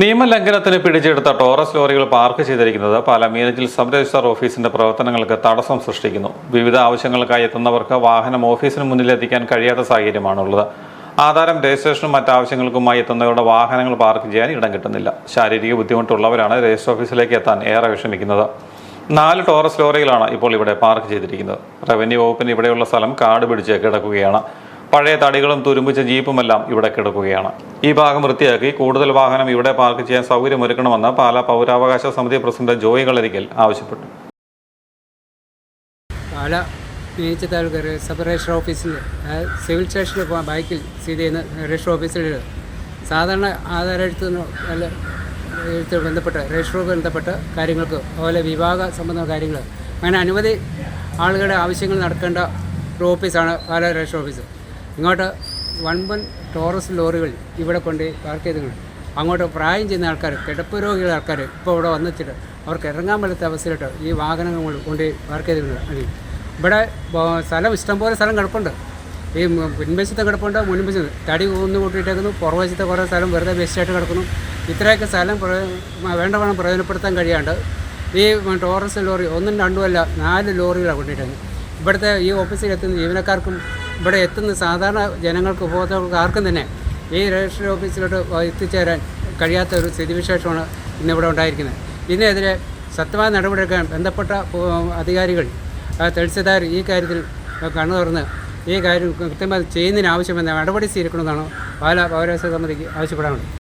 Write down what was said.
നിയമലംഘനത്തിന് പിടിച്ചെടുത്ത Taurus ലോറികൾ park ചെയ്തിരിക്കുന്നത് പാല Meenachil sub registrar ഓഫീസിന്റെ പ്രവർത്തനങ്ങൾക്ക് തടസ്സം സൃഷ്ടിക്കുന്നു. വിവിധ ആവശ്യങ്ങൾക്കായി എത്തുന്നവർക്ക് വാഹനം ഓഫീസിന് മുന്നിലെത്തിക്കാൻ കഴിയാത്ത സാഹചര്യമാണുള്ളത്. ആധാരം രജിസ്ട്രേഷനും മറ്റാവശ്യങ്ങൾക്കുമായി എത്തുന്നവരുടെ വാഹനങ്ങൾ പാർക്ക് ചെയ്യാൻ ഇടം കിട്ടുന്നില്ല. ശാരീരിക ബുദ്ധിമുട്ടുള്ളവരാണ് രജിസ്റ്റർ ഓഫീസിലേക്ക് എത്താൻ ഏറെ വിഷമിക്കുന്നത്. നാല് ടോറസ് ലോറികളാണ് ഇപ്പോൾ ഇവിടെ പാർക്ക് ചെയ്തിരിക്കുന്നത്. റവന്യൂ വകുപ്പിന് ഇവിടെയുള്ള സ്ഥലം കാട് പിടിച്ച് കിടക്കുകയാണ്. പഴയ തടികളും തുരുമ്പിച്ച ജീപ്പുമെല്ലാം ഇവിടെ കിടക്കുകയാണ്. ഈ ഭാഗം വൃത്തിയാക്കി കൂടുതൽ വാഹനം ഇവിടെ പാർക്ക് ചെയ്യാൻ സൗകര്യമൊരുക്കണമെന്ന് പാലാ പൗരാവകാശ സമിതി പ്രസിഡന്റ് ജോയി കളരിക്കൽ ആവശ്യപ്പെട്ടു. സിവിൽ സ്റ്റേഷനിൽ പോകാൻ ബൈക്കിൽ സ്ഥിതി ചെയ്യുന്ന രജിസ്റ്റർ ഓഫീസിൽ സാധാരണ ആധാര എഴുത്തുന്നോ അല്ല എഴുത്ത് ബന്ധപ്പെട്ട് രജിസ്റ്ററുമായി ബന്ധപ്പെട്ട കാര്യങ്ങൾക്ക് അതുപോലെ വിവാഹ സംബന്ധ കാര്യങ്ങൾ. അങ്ങനെ അനവധി ആളുകളുടെ ആവശ്യങ്ങൾ നടക്കേണ്ട ഒരു ഓഫീസാണ് പാലാ രജിസ്റ്റർ ഓഫീസ്. ഇങ്ങോട്ട് വൺപൻ ടോറസ് ലോറികൾ ഇവിടെ കൊണ്ട് പാർക്ക് ചെയ്തിട്ടുണ്ട്. അങ്ങോട്ട് പ്രായം ചെയ്യുന്ന ആൾക്കാർ കിടപ്പ് രോഗികളുടെ ആൾക്കാർ ഇപ്പോൾ ഇവിടെ വന്നിട്ട് അവർക്ക് ഇറങ്ങാൻ പറ്റാത്ത അവസ്ഥയിലിട്ട് ഈ വാഹനങ്ങൾ കൊണ്ട് പാർക്ക് ചെയ്തിട്ടുണ്ട്. ഇവിടെ സ്ഥലം ഇഷ്ടംപോലെ സ്ഥലം കിടപ്പുണ്ട്. ഈ പിൻവശത്തെ കിടപ്പുണ്ട് മുൻവശത്ത് തടി കൂന്ന് കൂട്ടിയിട്ടേക്കുന്നു പുറവശത്തെ കുറേ സ്ഥലം വെറുതെ വേസ്റ്റായിട്ട് കിടക്കുന്നു. ഇത്രയൊക്കെ സ്ഥലം വേണ്ട വേണം പ്രയോജനപ്പെടുത്താൻ കഴിയാണ്ട് ഈ ടോറസ് ലോറി ഒന്നും രണ്ടുമല്ല നാല് ലോറികളാണ് കൊണ്ടിട്ടുണ്ട് ഇവിടുത്തെ ഈ ഓഫീസിൽ എത്തുന്ന ജീവനക്കാർക്കും ഇവിടെ എത്തുന്ന സാധാരണ ജനങ്ങൾക്ക് ഉപഭോക്താക്കൾക്ക് ആർക്കും തന്നെ ഈ രജിസ്റ്റർ ഓഫീസിലോട്ട് എത്തിച്ചേരാൻ കഴിയാത്ത ഒരു സ്ഥിതിവിശേഷമാണ് ഇന്നിവിടെ ഉണ്ടായിരിക്കുന്നത്. ഇതിനെതിരെ സത്യമായ നടപടിയെടുക്കാൻ ബന്ധപ്പെട്ട അധികാരികൾ തെളിച്ചതാർ ഈ കാര്യത്തിൽ കണ്ണു തുറന്ന് ഈ കാര്യം കൃത്യമായി ചെയ്യുന്നതിന് ആവശ്യമെന്ന നടപടി സ്വീകരിക്കണമെന്നാണ് പാലാ പൗരസമിതിക്ക് സമിതിക്ക് ആവശ്യപ്പെടാനുള്ളത്.